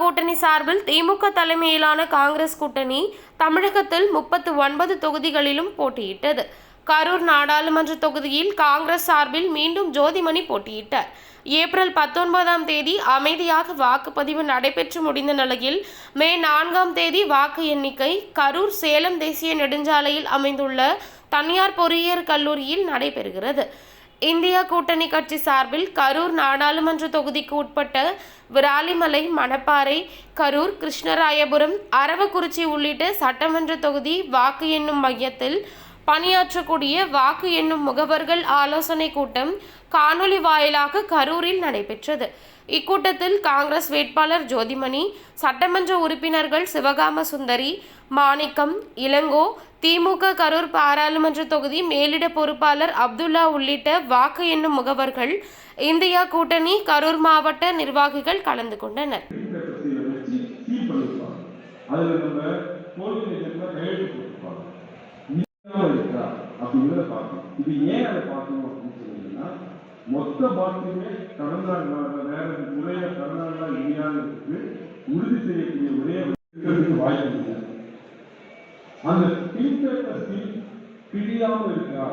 கூட்டணி சார்பில் திமுக தலைமையிலான காங்கிரஸ் கூட்டணி தமிழகத்தில் முப்பத்து ஒன்பது தொகுதிகளிலும் போட்டியிட்டது. கரூர் நாடாளுமன்ற தொகுதியில் காங்கிரஸ் சார்பில் மீண்டும் ஜோதிமணி போட்டியிட்டார். ஏப்ரல் பத்தொன்பதாம் தேதி அமைதியாக வாக்குப்பதிவு நடைபெற்று முடிந்த நிலையில் மே நான்காம் தேதி வாக்கு எண்ணிக்கை கரூர் சேலம் தேசிய நெடுஞ்சாலையில் அமைந்துள்ள தனியார் பொறியியல் கல்லூரியில் நடைபெறுகிறது. இந்தியா கூட்டணி கட்சி சார்பில் கரூர் நாடாளுமன்ற தொகுதிக்கு உட்பட்ட விராலிமலை மணப்பாறை கரூர் கிருஷ்ணராயபுரம் அரவக்குறிச்சி உள்ளிட்ட சட்டமன்ற தொகுதி வாக்கு எண்ணும் மையத்தில் பணியாற்றக்கூடிய வாக்கு எண்ணும் முகவர்கள் ஆலோசனை கூட்டம் காணொலி வாயிலாக கரூரில் நடைபெற்றது. இக்கூட்டத்தில் காங்கிரஸ் வேட்பாளர் ஜோதிமணி சட்டமன்ற உறுப்பினர்கள் சிவகாம சுந்தரி மாணிக்கம் இளங்கோ திமுக கரூர் பாராளுமன்ற தொகுதி மேலிட பொறுப்பாளர் அப்துல்லா உள்ளிட்ட வாக்கு எண்ணும் முகவர்கள் இந்தியா கூட்டணி கரூர் மாவட்ட நிர்வாகிகள் கலந்து கொண்டனர். அதில் நம்ம போலீஸ் கையெழுத்து போட்டிருப்பாங்க முதல்ல பார்க்கணும் இது ஏன் அதை பார்க்கணும் அப்படின்னு சொன்னீங்கன்னா மொத்த பாட்டிலுமே கடந்த வேற முறையில கடனாளா இல்லையாங்கிறதுக்கு உறுதி செய்யக்கூடிய ஒரே இருக்கிறதுக்கு வாய்ப்பு இல்லை அந்த பின்பற்ற சீல் இருக்கா